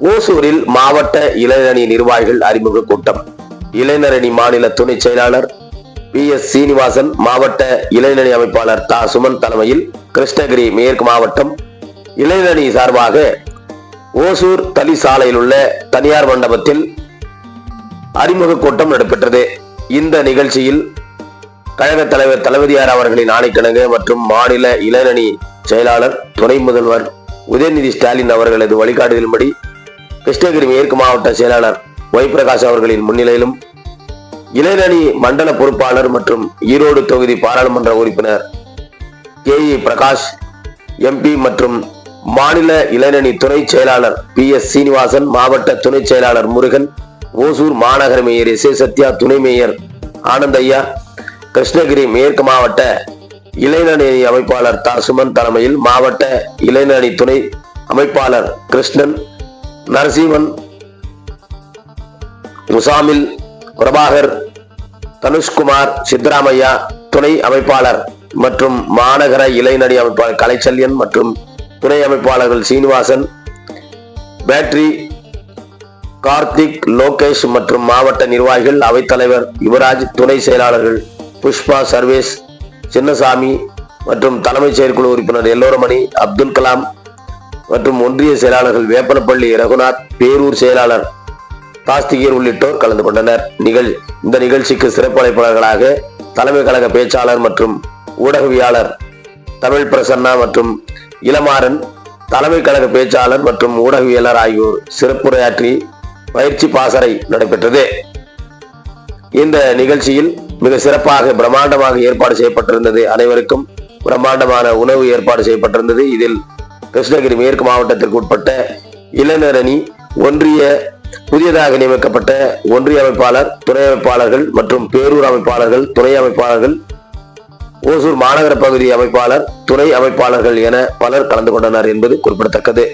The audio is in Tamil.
ஓசூரில் மாவட்ட இளைஞரணி நிர்வாகிகள் அறிமுக கூட்டம். இளைஞரணி மாநில துணை செயலாளர் பி. எஸ். சீனிவாசன் மாவட்ட இளைஞரணி அமைப்பாளர் தா. சுமன் தலைமையில் கிருஷ்ணகிரி மேற்கு மாவட்டம். இளைஞரணி சார்பாக ஓசூர் தலி சாலையில் உள்ள தனியார் மண்டபத்தில் அறிமுக கூட்டம் நடைபெற்றது. இந்த நிகழ்ச்சியில் கழக தலைவர் தளபதியார் அவர்களின் ஆணைக்கிணங்க மற்றும் மாநில இளைஞரணி செயலாளர் துணை முதல்வர் உதயநிதி ஸ்டாலின் அவர்களது வழிகாட்டுதலின்படி கிருஷ்ணகிரி மேற்கு மாவட்ட செயலாளர் ஒய் பிரகாஷ் அவர்களின் முன்னிலையிலும் இளைஞணி மண்டல பொறுப்பாளர் மற்றும் ஈரோடு தொகுதி பாராளுமன்ற உறுப்பினர் கே இ பிரகாஷ் எம்பி மற்றும் மாநில இளைஞணி துணை செயலாளர் பி எஸ் சீனிவாசன் மாவட்ட துணை செயலாளர் முருகன் ஓசூர் மாநகர மேயர் எஸ் ஏ சத்யா துணை மேயர் ஆனந்தையா கிருஷ்ணகிரி மேற்கு மாவட்ட இளைஞணி அமைப்பாளர் த சுமன் தலைமையில் மாவட்ட இளைஞணி துணை அமைப்பாளர் கிருஷ்ணன் நரசிம்மன் முசாமில் பிரபாகர் தனுஷ்குமார் சித்தராமையா துணை அமைப்பாளர் மற்றும் மாநகர இளைநடி அமைப்பாளர் கலைச்சல்யன் மற்றும் துணை அமைப்பாளர்கள் சீனிவாசன் பேட்டரி கார்த்திக் லோகேஷ் மற்றும் மாவட்ட நிர்வாகிகள் அவைத்தலைவர் யுவராஜ் துணை செயலாளர்கள் புஷ்பா சர்வேஷ் சின்னசாமி மற்றும் தலைமைச் செயற்குழு உறுப்பினர் எல்லோரமணி அப்துல் கலாம் மற்றும் ஒன்றிய செயலாளர்கள் வேப்பனப்பள்ளி ரகுநாத் பேரூர் செயலாளர் தாஸ்திகர் உள்ளிட்டோர் கலந்து கொண்டனர். நிகழ் இந்த நிகழ்ச்சிக்கு சிறப்பு அழைப்பாளர்களாக தலைமை கழக பேச்சாளர் மற்றும் ஊடகவியாளர் தமிழ் பிரசன்னா மற்றும் இளமாறன் தலைமை கழக பேச்சாளர் மற்றும் ஊடகவியலர் ஆகியோர் சிறப்புரையாற்றி பயிற்சி பாசறை நடைபெற்றது. இந்த நிகழ்ச்சியில் மிக சிறப்பாக பிரம்மாண்டமாக ஏற்பாடு செய்யப்பட்டிருந்தது அனைவருக்கும் பிரம்மாண்டமான உணவு ஏற்பாடு செய்யப்பட்டிருந்தது. இதில் கிருஷ்ணகிரி மேற்கு மாவட்டத்திற்கு உட்பட்ட இளைஞரணி ஒன்றிய புதியதாக நியமிக்கப்பட்ட ஒன்றிய அமைப்பாளர் துணை அமைப்பாளர்கள் மற்றும் பேரூர் அமைப்பாளர்கள் துணை அமைப்பாளர்கள் ஓசூர் மாநகர பகுதி அமைப்பாளர் துணை அமைப்பாளர்கள் என பலர் கலந்து கொண்டனர் என்பது குறிப்பிடத்தக்கது.